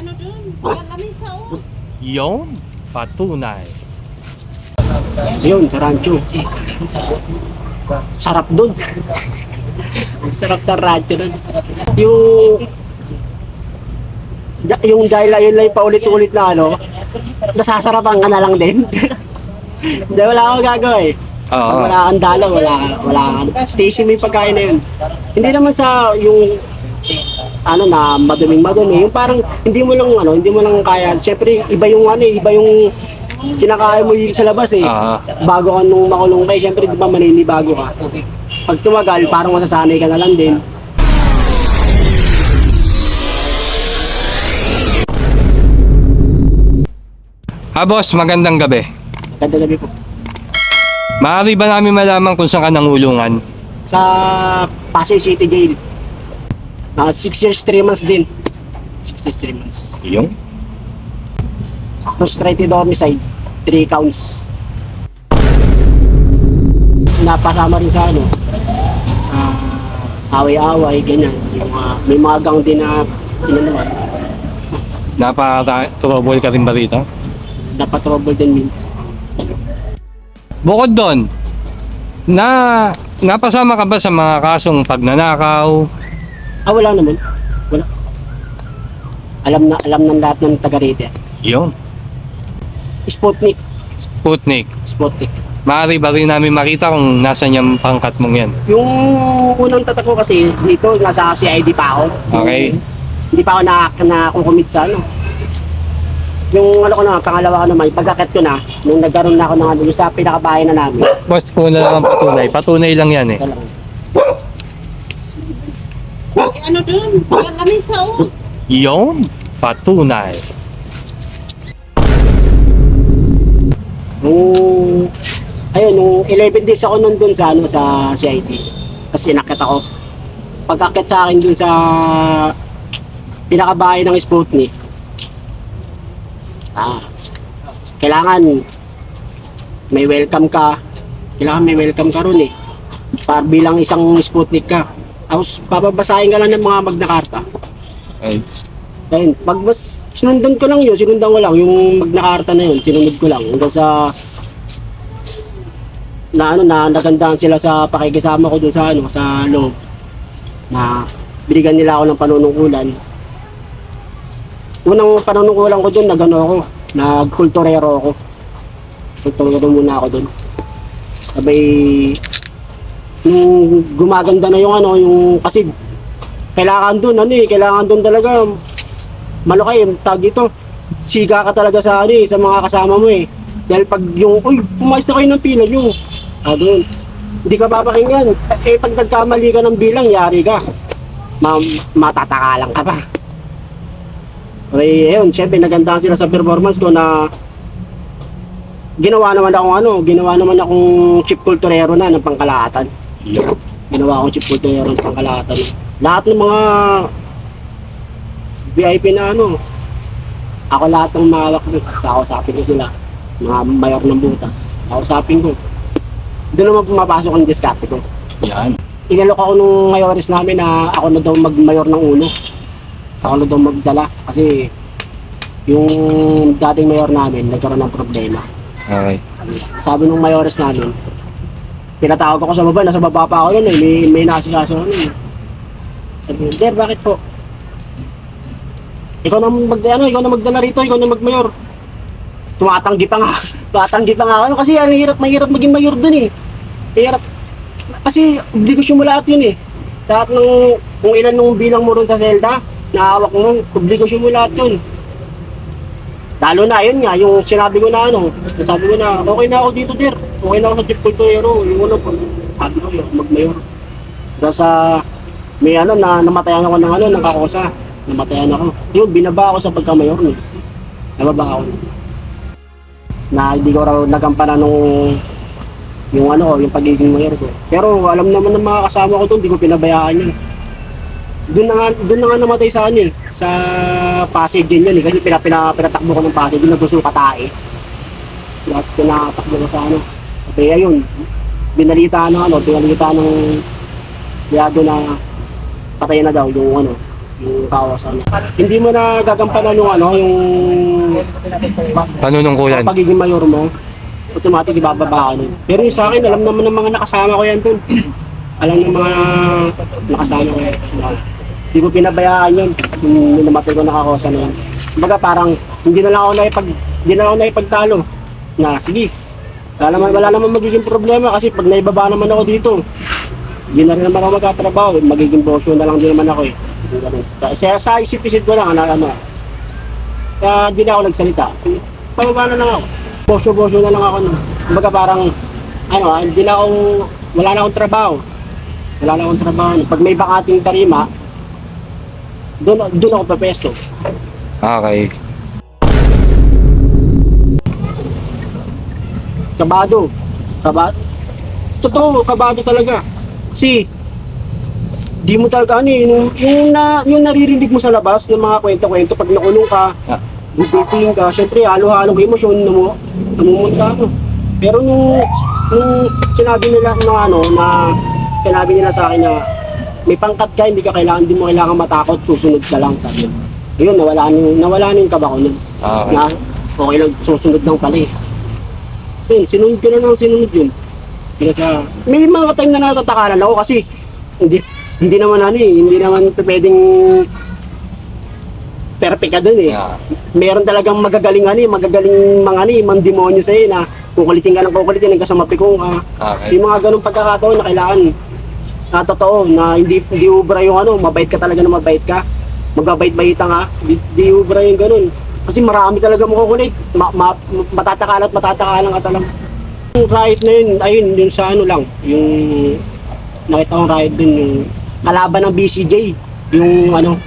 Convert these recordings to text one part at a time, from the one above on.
ano dun? Yan lamisa oh. Yon, patunay. Yun, sa rancho. Sarap dun. Sarap ng rancho dun. Yung yung dahil yun lang paulit-ulit na ano, nasasarapan ka na lang din. Hindi, wala akong gagawa eh. Oo. wala kang dalaw, wala wala kang, tasting mo yung pagkain na yun. Hindi naman sa yung, ano na, maduming madumi. Yung parang, hindi mo lang, ano, hindi mo lang kaya. Siyempre, iba yung, ano eh, iba yung kinakain mo yung sa labas eh. Ah. Bago ka nung makulong kayo, siyempre, di ba maninibago ka. Pag tumagal, parang masasanay ka na lang din. Ah, boss, magandang gabi. Ganda gabi po. Maaari ba namin malaman kung saan ka nangulungan? Sa Pasay City Jail. Mga 6 years, 3 months din. 6 years, 3 months. Yung? frustrated homicide, 3 counts. Napasama rin sa ano, sa away-away, ganyan. Yung, mga- may mga gang din na pinanuan, Napaka-trouble ka rin ba rito? napatrouble din min. Bukod doon, na napasama ka ba sa mga kasong pagnanakaw? Ah, wala naman. Wala. Alam na alam ng lahat ng taga rito. Yung? Sputnik. Sputnik. Sputnik. Maaari ba rin namin makita kung nasan yung pangkat mong yan? Yung unang tatak ko kasi dito, nasa CID pa ako. Okay. Hindi pa ako na, na sa ano. Yung ano ko na, pangalawa ko naman, pagkakit ko na, nung nagkaroon na ako ng ano, yung sa pinakabahay na namin. Boss, kung na lang ang patunay. Patunay lang yan eh. Ito lang. Eh, ano dun? Yan lamisa oh. Yon, patunay. Nung, ayun, nung 11 days ako nandun sa, ano, sa CID. Kasi nakit ako. Pagkakit sa akin dun sa pinakabahay ng Sputnik, ah, kailangan may welcome ka. Kailangan may welcome ka ron eh. Para bilang isang Sputnik ka. Tapos papabasahin ka lang ng mga Magna Carta. Ay, Ayun, pag mas sinundan ko lang yun, sinundan ko lang yung Magna Carta na yun, sinunod ko lang hanggang sa na ano na nagandahan sila sa pakikisama ko dun sa ano sa loob na binigyan nila ako ng panunungkulan. Unang panunungkulan ko dun, nagano ako, nagkulturero ako. Kulturero muna ako dun. Sabay nung gumaganda na yung ano, yung kasi kailangan dun ano eh, kailangan dun talaga malaki yung tag ito. Siga ka talaga sa ano eh, sa mga kasama mo eh. Dahil pag yung, uy, pumayos na kayo ng pila nyo. Ah, doon. Hindi ka papakinggan. Eh, pag nagkamali ka ng bilang, yari ka. Ma matataka lang ka pa. Okay, ayun, syempre nagandahan sila sa performance ko na ginawa naman akong ano, ginawa naman akong chip kulturero na ng pangkalahatan. Ginawa akong chip kulturero ng pangkalahatan. Lahat ng mga VIP na ano, ako lahat ng mawak doon. Kausapin ko sila. Mga mayor ng butas. Kausapin ko. Doon naman pumapasok ang diskarte ko. Yan. Inalok ako nung mayores namin na ako na daw magmayor ng uno. Ako na daw magdala. Kasi yung dating mayor namin nagkaroon ng problema. Okay. Sabi nung mayores namin, pinatawag ako sa baba, nasa baba pa ako nun eh, may, may nasikaso ako nun eh. Sabi niya, Der, bakit po? Ikaw na mag, ano, ikaw na magdala rito, ikaw na magmayor. Tumatanggi pa nga, tumatanggi pa nga ako. Kasi ang hirap, mahirap maging mayor dun eh. Hirap. Kasi obligasyon mo lahat yun eh. Lahat ng, kung ilan nung bilang mo ron sa selda, naawak mo, obligasyon mo lahat yun. Lalo na, yun nga, yung sinabi ko na ano, sabi ko na, okay na ako dito, der. Okay na ako sa Jeep Culturero. Yung ano, sabi ko, yung magmayor. Sa, may ano, na namatayan ako ng ano, ng kakosa. Namatayan ako. Yun, binaba ako sa pagkamayor nun. Nababa ako. Na hindi ko raw nagampanan nung yung ano, yung pagiging mayor ko. Pero alam naman ng mga kasama ko doon, hindi ko pinabayaan yun. Doon na nga, doon na nga namatay sa ano eh, sa Pasig din yun eh, kasi pina, pina, pinatakbo ko ng Pasig, doon nagusto katae. Lahat pinatakbo ko sa ano. Kaya ayun, binalita ng ano, binalita ng yado na patay na daw yung ano, yung kawasan. Hindi mo na gagampanan yung ano, yung pa- Panunungkulan. pagiging mayor mo, automatic ibababa nun. Pero yung sa akin, alam naman ng mga nakasama ko yan dun. Alam ng mga nakasama ko yan. Hindi ko pinabayaan yun. Yung namatay ko nakakosa na yun. Kumbaga parang hindi na lang ako naipag, hindi na ako naipagtalo. Na sige, wala naman, wala naman magiging problema kasi pag naibaba naman ako dito, hindi na rin naman ako magkatrabaho. eh. Magiging bosyo na lang din naman ako eh. Kaya sa isip-isip ko lang, ano, ano, kaya hindi na ako nagsalita. Pababa na lang ako. Bosyo-bosyo na lang ako. No. Kumbaga parang, ano, ah, hindi na ako, wala na akong trabaho. Wala na akong trabaho. Pag may bakating tarima, doon, doon ako papesto. Okay. Kabado. Kabado. Totoo, kabado talaga. Kasi, di mo talaga ano eh, yung, yung, na, yung naririnig mo sa labas ng mga kwento-kwento pag nakulong ka, Ah. gugupitin ka, syempre halo-halong emosyon, namu, namumunta mo. Pero nung, nung sinabi nila na ano, na sinabi nila sa akin na may pangkat ka, hindi ka kailangan, hindi mo kailangan matakot, susunod ka lang, sabi nila. Ayun, nawala na, nawala na yung kaba ko nun. Okay. Na, okay lang, susunod lang pala eh. Yun, sinunod ko na lang sinunod yun. Kaya sa, may mga time na natatakalan ako kasi hindi hindi naman ano eh, hindi naman pwedeng perfect ka dun eh. Yeah. Meron talagang magagaling ano eh, magagaling mga ano eh, mga demonyo sa'yo na kukulitin ka ng kukulitin hanggang sa mapikong ka. Okay. Yung mga ganong pagkakataon na kailangan na totoo na hindi hindi ubra yung ano, mabait ka talaga na mabait ka. Magbabait-baitan ka, di, di ubra yung ganun. Kasi marami talaga makukulit. Ma, ma, matatakalan at matatakalan ka talaga. Yung riot na yun, ayun, yun sa ano lang, yung nakita kong riot dun, yung kalaban ng BCJ, yung ano,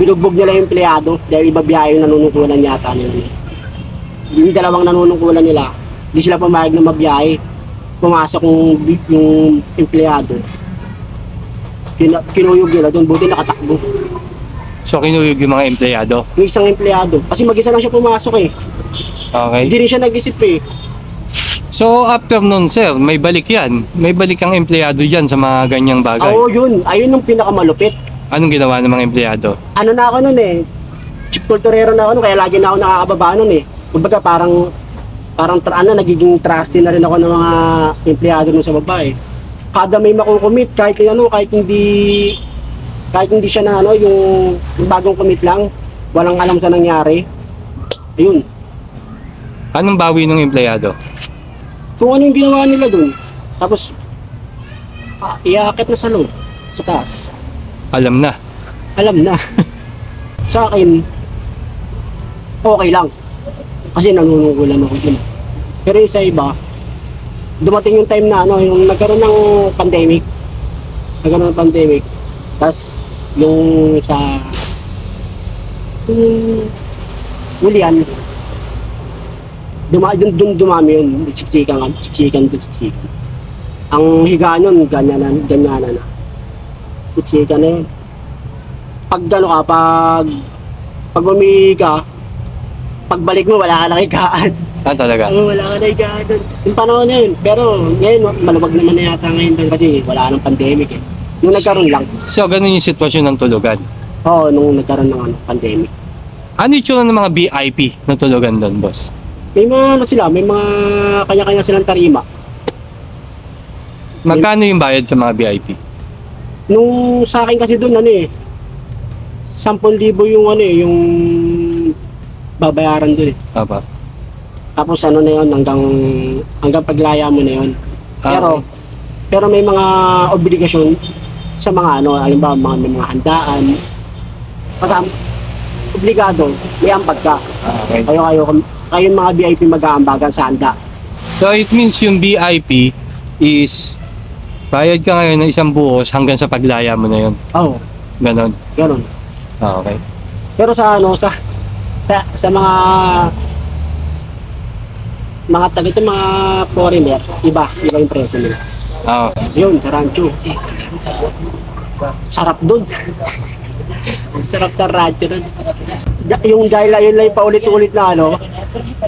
binugbog nila yung empleyado dahil iba biyahe yung nanunungkulan yata nila. Yung dalawang nanunungkulan nila, hindi sila pumayag na mabiyahe. Pumasok yung, yung empleyado. Kina, kinuyog nila doon, buti nakatakbo. So kinuyog yung mga empleyado. Yung isang empleyado, kasi mag-isa lang siya pumasok eh. Okay. Hindi rin siya nag-isip eh. So after nun sir, may balik yan. May balik ang empleyado dyan sa mga ganyang bagay. Oo, yun. Ayun yung pinakamalupit. Anong ginawa ng mga empleyado? Ano na ako nun eh. Kulturero na ako nun, kaya lagi na ako nakakababa nun eh. Kumbaga parang, parang tra, ano, nagiging trusty na rin ako ng mga empleyado nun sa baba eh. Kada may makukumit, kahit ano, kahit hindi, kahit hindi siya na ano, yung, yung bagong commit lang, walang alam sa nangyari. Ayun. Anong bawi ng empleyado? Kung ano yung ginawa nila dun. Tapos, ah, iakit na sa loob, sa taas. Alam na. alam na. sa akin, okay lang. Kasi nanunungkulan ako dun. Pero yung sa iba, dumating yung time na ano, yung nagkaroon ng pandemic. Nagkaroon ng pandemic. Tapos, yung sa yung Julian, duma, dun, dun dumami yun. Siksikan, siksikan, dun siksikan. Ang higa nun, ganyanan, ganyanan na. Siksikan na yun pag ano ka, pag pag umihi ka, pagbalik mo wala ka na higaan. Ah, talaga? Oo, wala ka na doon. Yung panahon na yun. Pero ngayon, maluwag naman na yata ngayon doon kasi wala nang pandemic eh. Nung nagkaroon lang. So ganun yung sitwasyon ng tulugan. Oo, nung nagkaroon ng ano, pandemic. Ano yung tsura ng mga VIP na tulugan doon, boss? May mga ano sila, may mga kanya-kanya silang tarima. Magkano yung bayad sa mga VIP? Nung sa akin kasi doon ano eh, 10,000 yung ano eh, yung babayaran doon eh. Apa. Tapos ano na yun, hanggang, hanggang paglaya mo na yun. Ah, Pero, okay. pero may mga obligasyon sa mga ano, halimbawa mga, may mga handaan. Kasama, obligado, may ambag ka. Ah, okay. Kayo, kayo, kayo mga VIP mag-aambagan sa handa. So it means yung VIP is bayad ka ngayon ng isang buhos hanggang sa paglaya mo na yun. Oo, oh, Ganon. ganun. Ah, okay. Pero sa ano, sa, sa, sa mga mga taga ito, mga foreigner, iba, iba yung presyo nila. Ah, Yun, sa rancho. Sarap dun. Sarap ng rancho dun. Da- Yung dahil yun lang yung paulit-ulit na ano,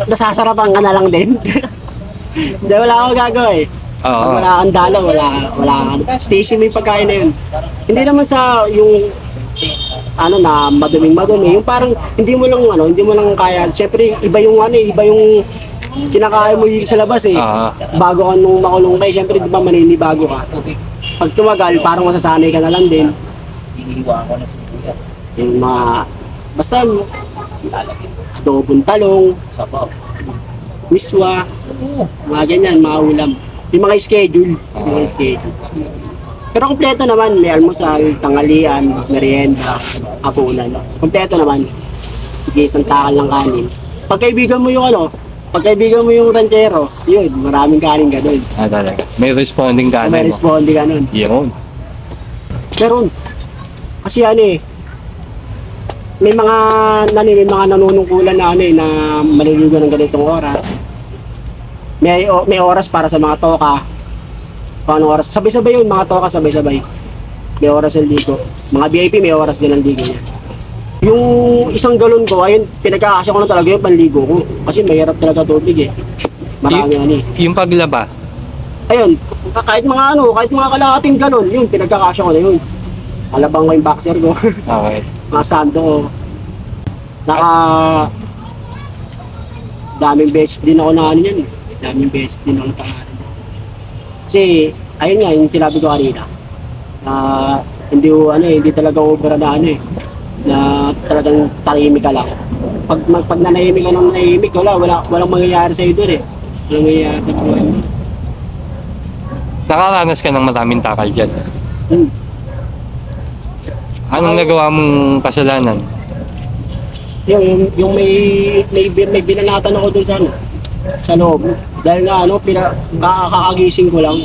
nasasarapan ka na lang din. Hindi, wala akong gagawa eh. Pag oo. wala kang dalaw, wala, wala kang, tiisin mo yung pagkain na yun. Hindi naman sa yung ano na maduming madumi. Yung parang hindi mo lang ano, hindi mo lang kaya. Siyempre iba yung ano, eh, iba yung kinakaya mo yung sa labas eh. Ah. Bago ka nung makulong kayo, siyempre di ba maninibago ka. Pag tumagal, parang masasanay ka na lang din. Yung mga, basta adobong talong, miswa, mga ganyan, mga ulam. Yung mga schedule, yung mga schedule. Pero kompleto naman, may almusal, tanghalian, merienda, hapunan. Kompleto naman. Sige, isang takal ng kanin. Pagkaibigan mo yung ano, pagkaibigan mo yung ranchero, yun, maraming kanin ganun. Ah, talaga. May responding ka May mo. responde ganun. Yun. Meron. Kasi ano eh, may mga nani, may mga nanunungkulan na ano eh, na maliligo ng ganitong oras. May o- may oras para sa mga toka. Paano oras? Sabay-sabay yun, mga toka sabay-sabay. May oras ang ligo. Mga VIP may oras din ang ligo niya. Yung isang galon ko, ayun, pinagkakasya ko na talaga yung panligo ko. Kasi mahirap talaga tubig eh. Marami ano eh. Yung paglaba, Ayun, kahit mga ano, kahit mga kalahating galon, yun, pinagkakasya ko na yun. Alabang ko yung boxer ko. okay. mga sando ko. Naka daming beses din ako na ano yan eh. Daming beses din ako natangaran. Kasi, ayun nga, yung sinabi ko kanina. Na hindi ko, ano eh, hindi talaga ubra na ano eh. Na talagang tahimik ka lang. Pag, mag- pag nanahimik ka ng nanahimik, wala, wala, walang mangyayari sa'yo doon eh. Walang mangyayari sa buhay mo. Nakaranas ka ng maraming takal dyan. Hmm. Anong nagawa mong kasalanan? yung, yung, yung may, may, may binanatan ako dun sa ano, sa loob. Dahil nga ano, pina, ka- kakagising ko lang.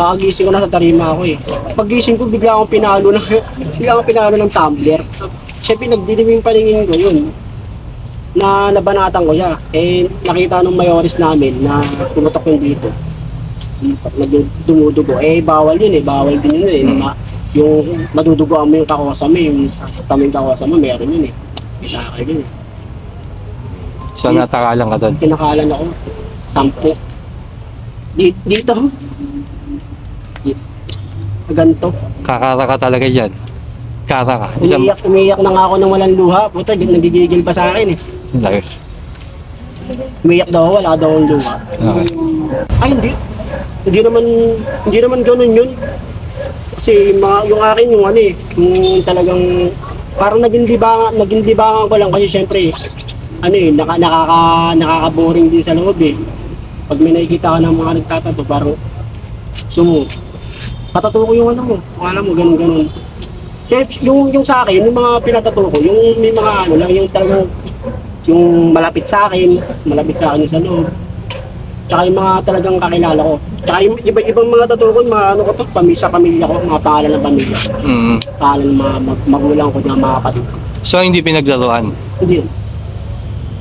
Kakagising ko na sa tarima ako eh. Paggising ko, bigla akong pinalo ng, bigla akong pinalo ng tumbler. Siyempre, nagdidiming paningin ko yun. Na nabanatan ko siya. Eh, nakita nung mayoris namin na pumutok yung dito. Dumudugo. Eh, bawal yun eh. Bawal din yun eh. Ma, yung madudugoan mo yung kakosa mo, yung sasaktan mo yung kakosa mo, meron yun eh. Kita yun eh. So natakalan ka doon. Kinakalan ako. Dito. Dito. Ganto. Kakara ka talaga dyan. Kara ka. Isang... Umiyak, umiyak na nga ako ng walang luha. Puta, nagigigil pa sa akin eh. Laki. Umiyak daw wala daw akong luha. Okay. Ay, hindi. Hindi naman, hindi naman ganun yun. Kasi mga, yung akin, yung ano eh, yung talagang, parang naging libangan, naging libangan ko lang kasi syempre, ano eh, naka, nakaka, nakaka-boring din sa loob eh. Pag may nakikita ka ng mga nagtatato, parang, sumo, patato ko yung ano mo, kung alam mo, ganun ganun. Kaya yung, yung sa akin, yung mga pinatato ko, yung may mga ano lang, yung talagang, yung malapit sa akin, malapit sa akin yung sa loob. Tsaka yung mga talagang kakilala ko. Tsaka yung iba, ibang mga tattoo ko, mga ano ko to, pami, sa pamilya ko, mga pangalan ng pamilya. Mm. Pangalan ng mga mag- magulang ko, ng mga kapatid ko. So hindi pinaglaruan. Hindi yun.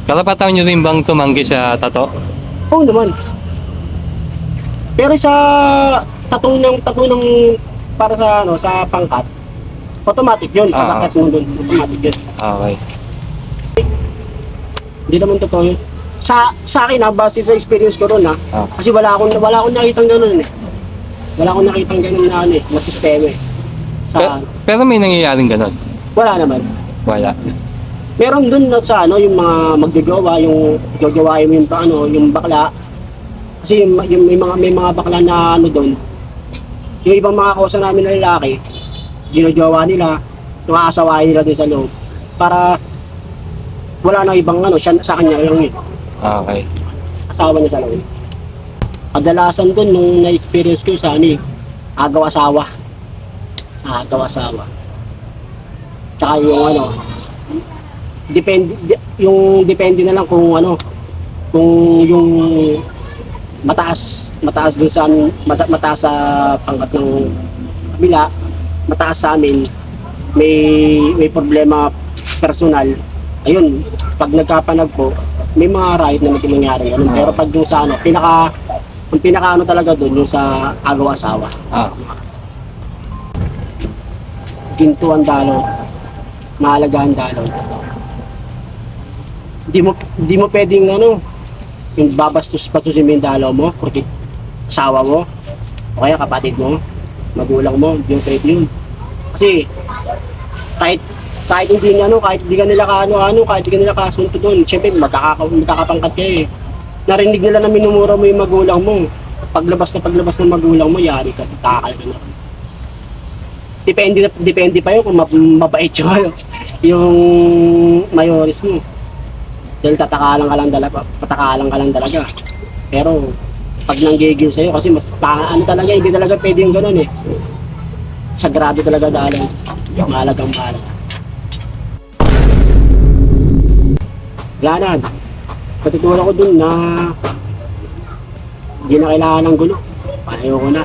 Karapatan nyo rin bang tumanggi sa tato? Oo naman. Pero sa tatong ng tatong ng para sa ano sa pangkat, automatic yun. Ah. Pagkat mo dun, automatic yun. Okay. Hindi naman totoo yun. Sa sa akin ha, base sa experience ko ron ha. Ah. Kasi wala akong wala akong nakitang ganun eh. Wala akong nakitang ganun na ano eh, na sistema eh. Sa Pero, pero may nangyayaring ganun. wala naman. Wala. Meron dun na sa ano yung mga magjojowa, yung jojowain mo yung pa- ano, yung bakla. Kasi yung, yung may mga may mga bakla na ano doon. Yung ibang mga kosa namin na lalaki, ginojowa nila, yung aasawain nila doon sa loob. Para wala nang ibang ano, siya, sa kanya lang yun. Okay. Asawa niya sa loob. Kadalasan doon nung na-experience ko sa ano eh, agaw asawa. Sa agaw asawa. Tsaka yung ano, depende yung depende na lang kung ano kung yung mataas mataas dun sa amin mataas sa pangkat ng kabila mataas sa amin may may problema personal. Ayun pag nagkapanag po may mga right na may nangyari ganun pero pag yung sa ano pinaka yung pinaka ano talaga doon yung sa agaw asawa Ah. ginto ang dalot mahalaga ang dalot di mo di mo pwedeng ano yung babastos bastusin mo yung dalaw mo porque asawa mo o kaya kapatid mo magulang mo mo pwede yun kasi kahit kahit hindi na ano, kahit hindi ka nila kaano-ano, kahit hindi ka nila kasunto doon, syempre magkaka, magkakapangkat kayo eh. Narinig nila na minumura mo yung magulang mo. Paglabas na paglabas ng magulang mo, yari ka, takal ka na. Depende, depende pa yun kung ma- mabait yung, ano, yung mayores mo. Dahil tatakalan ka lang talaga, patakalan ka lang talaga. Pero, pag nanggigil sa'yo, kasi mas, pa, ano talaga, hindi talaga pwede yung ganun eh. Sagrado talaga dahil mahalagang mahalaga. Wala na. Patutunan ko dun na hindi na kailangan ng gulo. Ayaw ko na.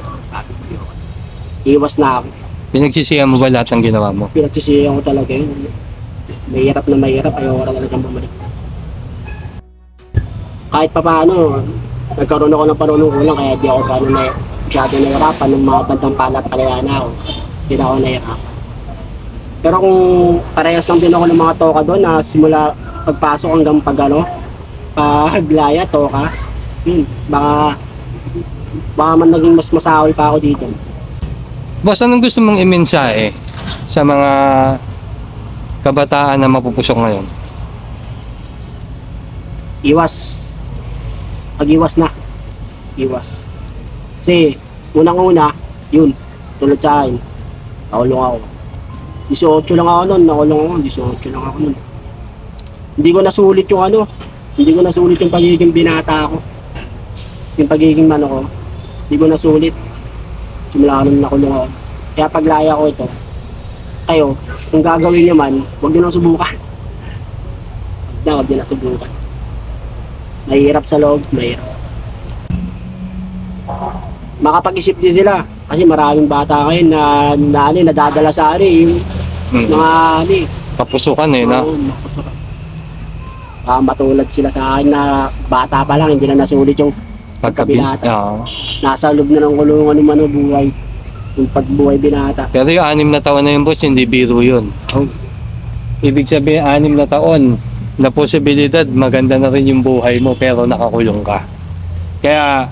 Iwas na ako. Pinagsisihan mo ba lahat ng ginawa mo? Pinagsisiyan ko talaga yun. Mahirap na mahirap, ayaw ko na talagang bumalik. Kahit pa paano, nagkaroon ako ng panunungkulan kaya di ako gano'n na masyado nahirapan ng mga bandang palapalayan ako. Hindi na ako nahirapan. Pero kung parehas lang din ako ng mga toka doon na simula pagpasok hanggang pag ano, paglaya, toka, yun, baka baka man naging mas masahol pa ako dito. Boss, anong gusto mong imensahe sa mga kabataan na mapupusok ngayon? iwas pag-iwas na. Iwas. Kasi unang-una yun tulad sa akin nakulong ako. 18 lang ako nun nakulong ako 18 lang ako nun. Hindi ko nasulit yung ano hindi ko nasulit yung pagiging binata ako. Yung pagiging ano ko hindi ko nasulit. Simula nung nakulong ako. Kaya paglaya ko ito kayo kung gagawin nyo man huwag nyo nang subukan. Huwag nyo na subukan mahirap sa loob, mahirap. Makapag-isip din sila kasi maraming bata ngayon na, na ano, nadadala sa ano, eh, yung Hmm. mga ano, eh, Kapusukan eh, no? oo, makasarap. Ah, matulad sila sa akin na bata pa lang, hindi na nasulit yung Pagkabi- pagkabinata. Oo. Nasa loob na ng kulungan ng ano, buhay. Yung pagbuhay binata. Pero yung anim na taon na yun, boss, hindi biro yun. Ibig sabihin, anim na taon na posibilidad, maganda na rin yung buhay mo pero nakakulong ka. Kaya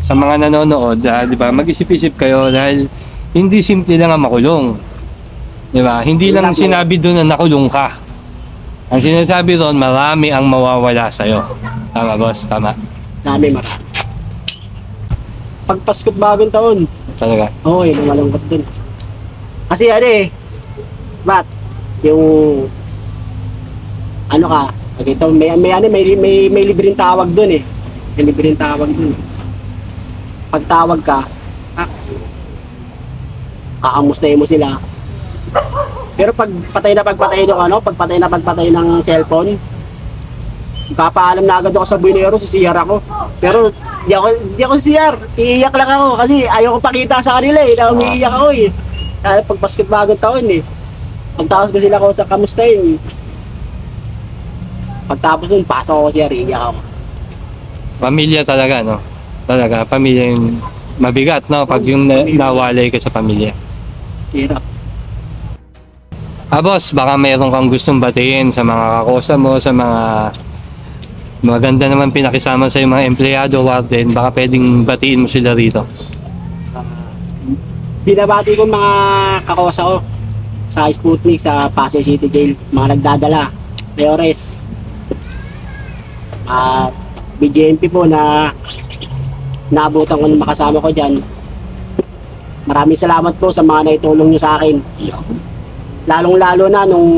sa mga nanonood, ah, di ba, mag-isip-isip kayo dahil hindi simple lang ang makulong. Di ba? Hindi lang sinabi doon na nakulong ka. Ang sinasabi doon, marami ang mawawala sa'yo. Tama, boss? Tama. Dami marami. Pag Pasko't bagong taon, Talaga. Oo, yun ang malungkot dun. Kasi ano eh, Bat, yung, ano ka, pag ito, may, may, ano, may, may, may libreng tawag dun eh. May libreng tawag dun. Pag tawag ka, ah, kakamustahin mo sila. Pero pag patay na pagpatay ng ano, pag patay na pagpatay ng cellphone, Kapaalam na agad ako sa buinero, sisiyar ako. Pero di ako, di ako sisiyar. Iiyak lang ako kasi ayaw ko pakita sa kanila eh. Na umiiyak ako eh. Kaya pag basket bagong taon eh. Pagtapos ko sila ko sa kamustahin. Pagtapos nun, pasok ako siya, iiyak ako. Pamilya talaga, no? Talaga, pamilya yung mabigat, no? Pag yung na- nawalay ka sa pamilya. Hirap. Ah, boss, baka mayroon kang gustong batiin sa mga kakosa mo, sa mga maganda naman pinakisama sa mga empleyado, warden, baka pwedeng batiin mo sila rito. Binabati ko mga kakosa ko sa Sputnik, sa Pasay City Jail, mga nagdadala, Mayores, uh, BJMP po na naabutan ko na makasama ko dyan. Maraming salamat po sa mga naitulong nyo sa akin. Lalong lalo na nung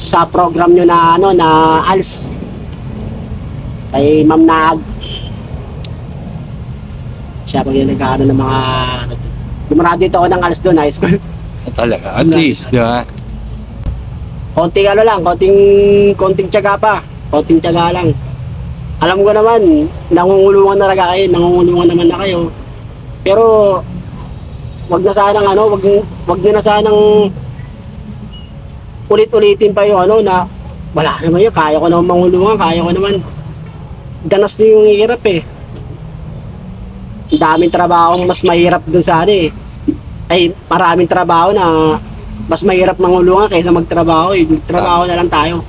sa program nyo na ano na ALS kay Ma'am Naag. Siya po yung nagkaano ng mga Gumraduate ako ng ALS doon, high school. Talaga, at least, di ba? konting ano lang, konting konting tiyaga pa. Konting tiyaga lang. Alam ko naman, nangungulungan na talaga kayo, nangungulungan naman na kayo. Pero wag na sanang ano, wag wag niyo na sanang ulit-ulitin pa yung ano na wala naman yun, kaya ko naman mangulungan, kaya ko naman danas niyo yung hirap eh. Ang daming trabaho mas mahirap dun sa ano eh. Ay, maraming trabaho na mas mahirap mangulungan kaysa magtrabaho eh. Magtrabaho na lang tayo.